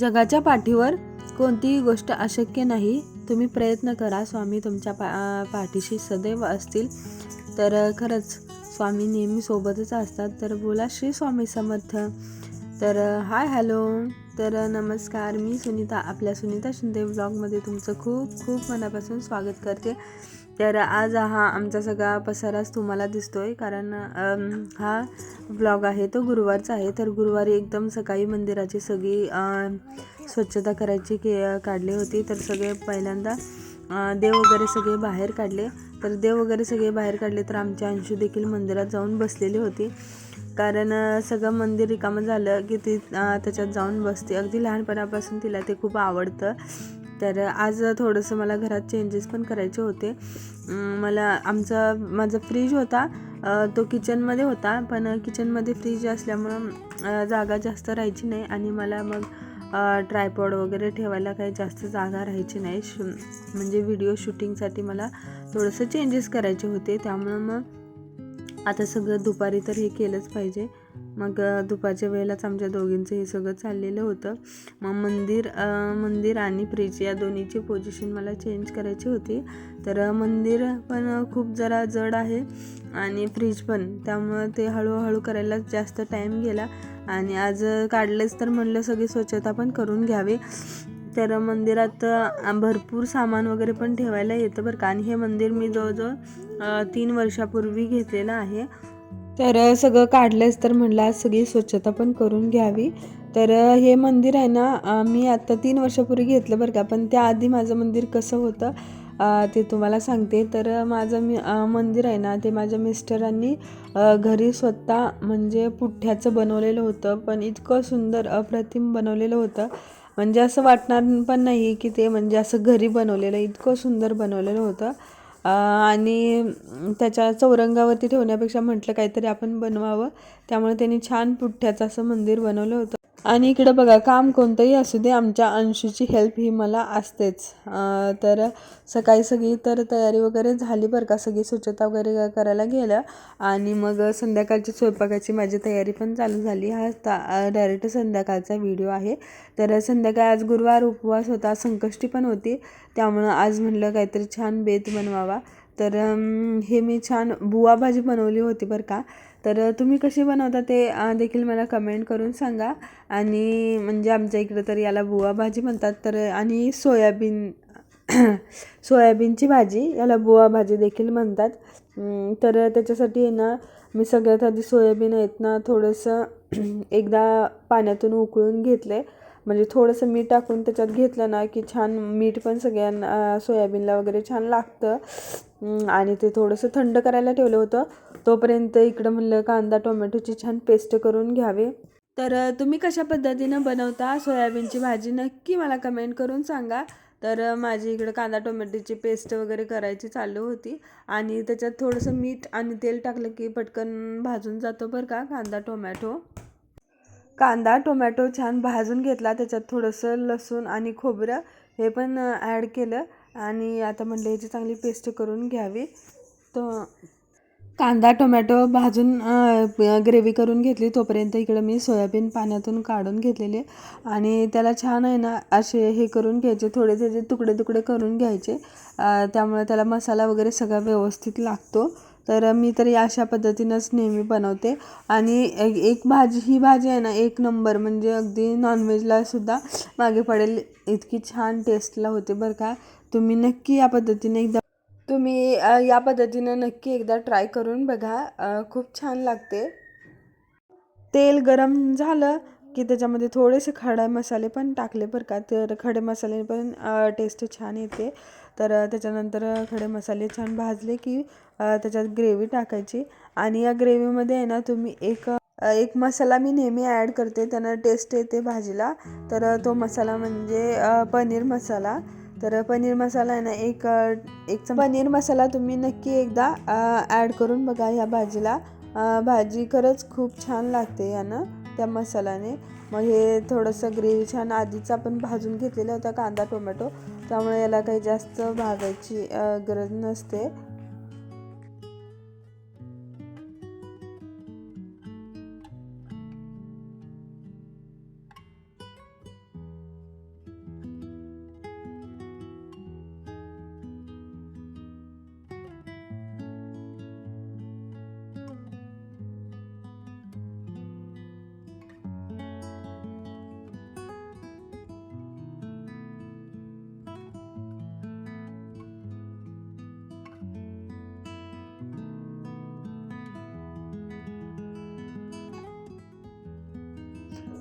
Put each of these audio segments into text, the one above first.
जगाच्या पाठीवर कोणतीही गोष्ट अशक्य नाही. तुम्ही प्रयत्न करा स्वामी तुमच्या पा पाठीशी सदैव असतील. तर खरंच स्वामी नेहमी सोबतच असतात. तर बोला श्री स्वामी समर्थ. तर हाय हॅलो. तर नमस्कार. मी सुनीता आपल्या सुनीता शिंदे ब्लॉगमध्ये तुमचं खूप खूप मनापासून स्वागत करते. तर आज हा आमचा सगळा पसाराच तुम्हाला दिसतोय कारण हा ब्लॉग आहे तो गुरुवारचा आहे. तर गुरुवारी एकदम सकाळी मंदिराची सगळी स्वच्छता करायची के काढली होती. तर सगळे पहिल्यांदा देव वगैरे सगळे बाहेर काढले. तर देव वगैरे सगळे बाहेर काढले तर आमच्या अंशू देखील मंदिरात जाऊन बसलेली होती. कारण सगळं मंदिर रिकामं झालं की ती त्याच्यात जाऊन बसते. अगदी लहानपणापासून तिला ते खूप आवडतं. तर आज थोडंसं मला घरात चेंजेस पण करायचे होते. मला आमचा माझा फ्रीज होता. तो किचनमध्ये होता. पण किचनमध्ये फ्रीज असल्यामुळं जागा जास्त राहायची नाही आणि मला मग ट्रायपॉड वगैरे ठेवायला काही जास्त जागा राहायची नाही. शू म्हणजे व्हिडिओ शूटिंगसाठी मला थोडंसं चेंजेस करायचे होते. त्यामुळं मग आता सगळं दुपारी तर हे केलंच पाहिजे. मग दुपारच्या वेळेलाच आमच्या दोघींचं हे सगळं चाललेलं होतं. मग मंदिर मंदिर आणि फ्रीज या दोन्हीची पोझिशन मला चेंज करायची होती. तर मंदिर पण खूप जरा जड आहे आणि फ्रीज पण. त्यामुळं ते हळूहळू करायला जास्त टाईम गेला आणि आज काढलंच काढलेच तर म्हणलं सगळी स्वच्छता पण करून घ्यावी. तर मंदिरात भरपूर सामान वगैरे पण ठेवायला येतं बरं का. आणि हे मंदिर मी जवळजवळ तीन वर्षापूर्वी घेतलेलं आहे. तर सगळं काढलंच तर म्हटलं आज सगळी स्वच्छता पण करून घ्यावी. तर हे मंदिर आहे ना मी आत्ता तीन वर्षापूर्वी घेतलं बरं का पण त्याआधी माझं मंदिर कसं होतं ते तुम्हाला सांगते. तर माझं मी मंदिर आहे ना ते माझ्या मिस्टरांनी घरी स्वतः म्हणजे पुठ्ठ्याचं बनवलेलं होतं पण इतकं सुंदर अप्रतिम बनवलेलं होतं. म्हणजे असं वाटणार पण नाही की ते म्हणजे असं घरी बनवलेलं इतकं सुंदर बनवलेलं होतं. आणि त्याच्या चौरंगावरती ठेवण्यापेक्षा म्हटलं काहीतरी आपण बनवावं. त्यामुळे त्यांनी छान पुठ्ठ्याचं असं मंदिर बनवलं होतं. आणि इकडं बघा काम कोणतंही असू दे आमच्या अंशूची हेल्प ही मला असतेच. तर सकाळी सगळी तर तयारी वगैरे झाली बरं का सगळी स्वच्छता वगैरे करायला गेलं आणि मग संध्याकाळची स्वयंपाकाची माझी तयारी पण चालू झाली. हा ता डायरेक्ट संध्याकाळचा व्हिडिओ आहे. तर संध्याकाळ आज गुरुवार उपवास होता संकष्टी पण होती. त्यामुळं आज म्हणलं काहीतरी छान बेत बनवावा. तर हे मी छान बुवा भाजी बनवली होती बरं का. तर तुम्ही कशी बनवता ते देखील मला कमेंट करून सांगा. आणि म्हणजे आमच्या इकडं तर याला बुवा भाजी म्हणतात. तर आणि सोयाबीन सोयाबीनची भाजी याला बुवा भाजी देखील म्हणतात. तर त्याच्यासाठी आहे ना मी सगळ्यात आधी सोयाबीन आहेत ना थोडंसं एकदा पाण्यातून उकळून घेतले म्हणजे थोडंसं मीठ टाकून त्याच्यात घेतलं ना की छान मीठ पण सगळ्यांना सोयाबीनला वगैरे छान लागतं. आणि ते थोडंसं थंड करायला ठेवलं होतं. तोपर्यंत इकडं म्हणलं कांदा टोमॅटोची छान पेस्ट करून घ्यावे. तर तुम्ही कशा पद्धतीनं बनवता? सोयाबीनची भाजी नक्की मला कमेंट करून सांगा. तर माझी इकडं कांदा टोमॅटोची पेस्ट वगैरे करायची चालू होती. आणि त्याच्यात थोडंसं मीठ आणि तेल टाकलं की पटकन भाजून जातो बरं का कांदा टोमॅटो. कांदा टोमॅटो छान भाजून घेतला. त्याच्यात थोडंसं लसूण आणि खोबरं हे पण ॲड केलं. आणि आता म्हणलं याची चांगली पेस्ट करून घ्यावी. तर कांदा टोमॅटो भाजून ग्रेव्ही करून घेतली. तोपर्यंत इकडं मी सोयाबीन पाण्यातून काढून घेतलेले आणि त्याला छान आहे ना असे हे करून घ्यायचे. थोडे त्याचे तुकडे तुकडे करून घ्यायचे. त्यामुळे त्याला मसाला वगैरे सगळा व्यवस्थित लागतो. तर मी तर या अशा पद्धतीनंच नेहमी बनवते. आणि एक एक भाजी ही भाजी आहे ना एक नंबर म्हणजे अगदी नॉनव्हेजला सुद्धा मागे पडेल. इतकी छान टेस्टला होते बरं का. तुम्ही नक्की या पद्धतीने एकदा तुम्ही या पद्धतीनं नक्की एकदा ट्राय करून बघा. खूप छान लागते. तेल गरम झालं की त्याच्यामध्ये थोडेसे खडे मसाले पण टाकले बरं का. तर खडे मसाले पण टेस्ट छान येते. तर त्याच्यानंतर खडे मसाले छान भाजले की त्याच्यात ग्रेव्ही टाकायची. आणि या ग्रेव्हीमध्ये आहे ना तुम्ही एक एक मसाला मी नेहमी ॲड करते. त्यानं टेस्ट येते भाजीला. तर तो मसाला म्हणजे पनीर मसाला. तर पनीर मसाला आहे ना एक एक चम- पनीर मसाला तुम्ही नक्की एकदा ॲड करून बघा ह्या भाजीला. भाजी खरंच खूप छान लागते यानं. त्या मसाल्याने. मग हे थोडंसं ग्रेव्ही छान आधीच आपण भाजून घेतलेला होता कांदा टोमॅटो. त्यामुळे याला काही जास्त भाजायची गरज नसते.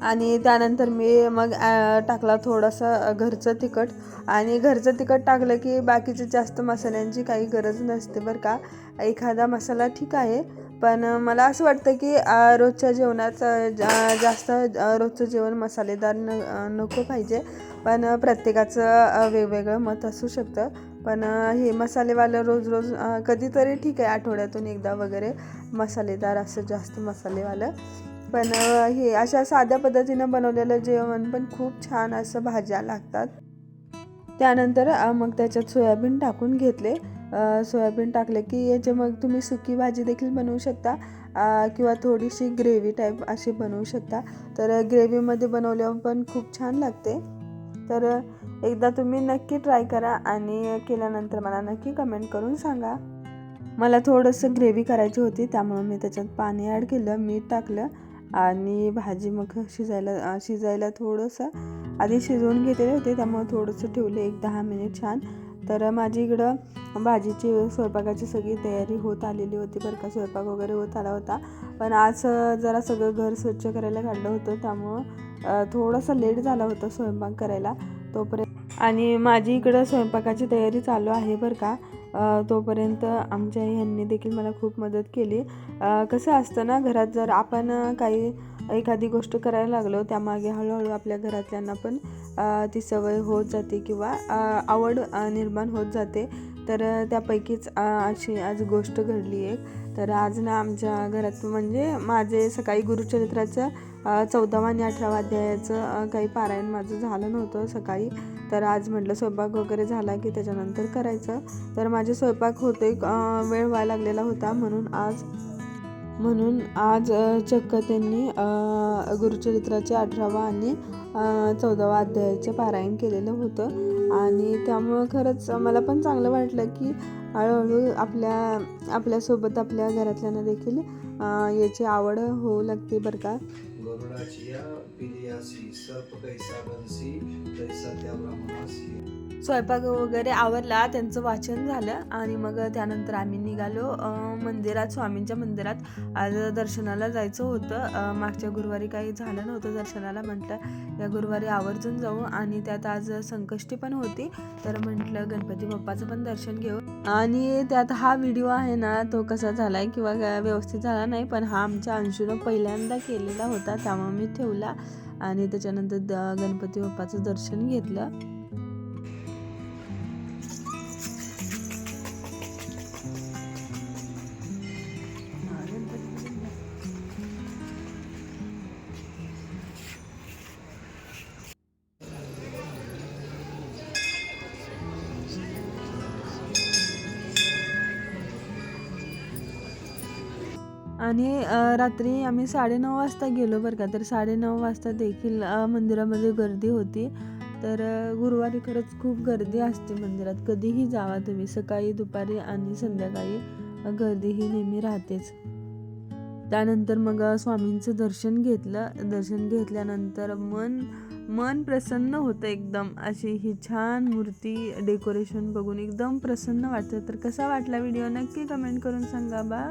आणि त्यानंतर मी मग टाकला थोडासा घरचं तिखट. आणि घरचं तिखट टाकलं की बाकीचे जास्त मसाल्यांची काही गरज नसते बरं का. एखादा मसाला ठीक आहे पण मला असं वाटतं की रोजच्या जेवणात जा- जास्त रोजचं जेवण मसालेदार न नको पाहिजे. पण प्रत्येकाचं वेगवेगळं मत असू शकतं. पण हे मसालेवालं रोज रोज कधीतरी ठीक आहे आठवड्यातून एकदा वगैरे मसालेदार असं जास्त मसालेवालं. पण हे अशा साध्या पद्धतीनं बनवलेलं जेवण पण खूप छान असं भाज्या लागतात. त्यानंतर मग त्याच्यात सोयाबीन टाकून घेतले. सोयाबीन टाकले की याचे मग तुम्ही सुकी भाजी देखील बनवू शकता किंवा थोडीशी ग्रेव्ही टाईप अशी बनवू शकता. तर ग्रेव्हीमध्ये बनवल्यावर पण खूप छान लागते. तर एकदा तुम्ही नक्की ट्राय करा आणि केल्यानंतर मला नक्की कमेंट करून सांगा. मला थोडंसं ग्रेव्ही करायची होती त्यामुळं मी त्याच्यात पाणी ॲड केलं मीठ टाकलं आणि भाजी मग शिजायला शिजायला थोडंसं आधी शिजवून घेतलेले होते त्यामुळे थोडंसं ठेवले एक दहा मिनिट छान. तर माझी इकडं भाजीची स्वयंपाकाची सगळी तयारी होत आलेली होती बरं का स्वयंपाक वगैरे होत आला होता. पण आज जरा सगळं घर स्वच्छ करायला काढलं होतं त्यामुळं थोडंसं लेट झाला होता स्वयंपाक करायला तोपर्यंत. आणि माझी इकडं स्वयंपाकाची तयारी चालू आहे बरं का. तोपर्यंत आमच्या ह्यांनी देखील मला खूप मदत केली. कसं असतं ना घरात जर आपण काही एखादी गोष्ट करायला लागलो त्यामागे हळूहळू आपल्या घरातल्यांना पण ती सवय होत जाते किंवा आवड निर्माण होत जाते. तर त्यापैकीच अशी आज गोष्ट घडली एक. तर आज ना आमच्या घरात म्हणजे माझे सकाळी गुरुचरित्राचं चौदावा आणि अठरावा अध्यायाचं काही पारायण माझं झालं नव्हतं सकाळी. तर आज म्हटलं स्वयंपाक वगैरे झाला की त्याच्यानंतर करायचं. तर माझे स्वयंपाक होते वेळ व्हायला लागलेला होता म्हणून आज म्हणून आज चक्क त्यांनी गुरुचरित्राचे अठरावा आणि चौदावा अध्यायाचे पारायण केलेलं होतं. आणि त्यामुळं खरंच मला पण चांगलं वाटलं की हळूहळू आपल्या आपल्यासोबत आपल्या घरातल्यांना देखील याची आवड होऊ लागते बरं का. पिलियासी सर्प कैसा बनसी तैसा त्या ब्राह्मणासी. स्वयंपाक वगैरे आवरला त्यांचं वाचन झालं आणि मग त्यानंतर आम्ही निघालो मंदिरात स्वामींच्या मंदिरात. आज दर्शनाला जायचं होतं. मागच्या गुरुवारी काही झालं नव्हतं दर्शनाला म्हटलं या गुरुवारी आवर्जून जाऊ आणि त्यात आज संकष्टी पण होती. तर म्हटलं गणपती बाप्पाचं पण दर्शन घेऊ. आणि त्यात हा व्हिडिओ आहे ना तो कसा झाला आहे किंवा व्यवस्थित झाला नाही पण हा आमच्या अंशूनं पहिल्यांदा केलेला होता. त्यामुळे मी ठेवला आणि त्याच्यानंतर द गणपती बाप्पाचं दर्शन घेतलं. आणि रात्री आम्ही साडेनऊ वाजता गेलो बरं का. तर साडेनऊ वाजता देखील मंदिरामध्ये गर्दी होती. तर गुरुवारी खरंच खूप गर्दी असते मंदिरात. कधीही जावा तुम्ही. सकाळी दुपारी आणि संध्याकाळी गर्दी ही नेहमी राहतेच. त्यानंतर मग स्वामींचं दर्शन घेतलं. दर्शन घेतल्यानंतर मन मन प्रसन्न होतं एकदम. अशी ही छान मूर्ती डेकोरेशन बघून एकदम प्रसन्न वाटतं. तर कसा वाटला व्हिडिओ नक्की कमेंट करून सांगा. बा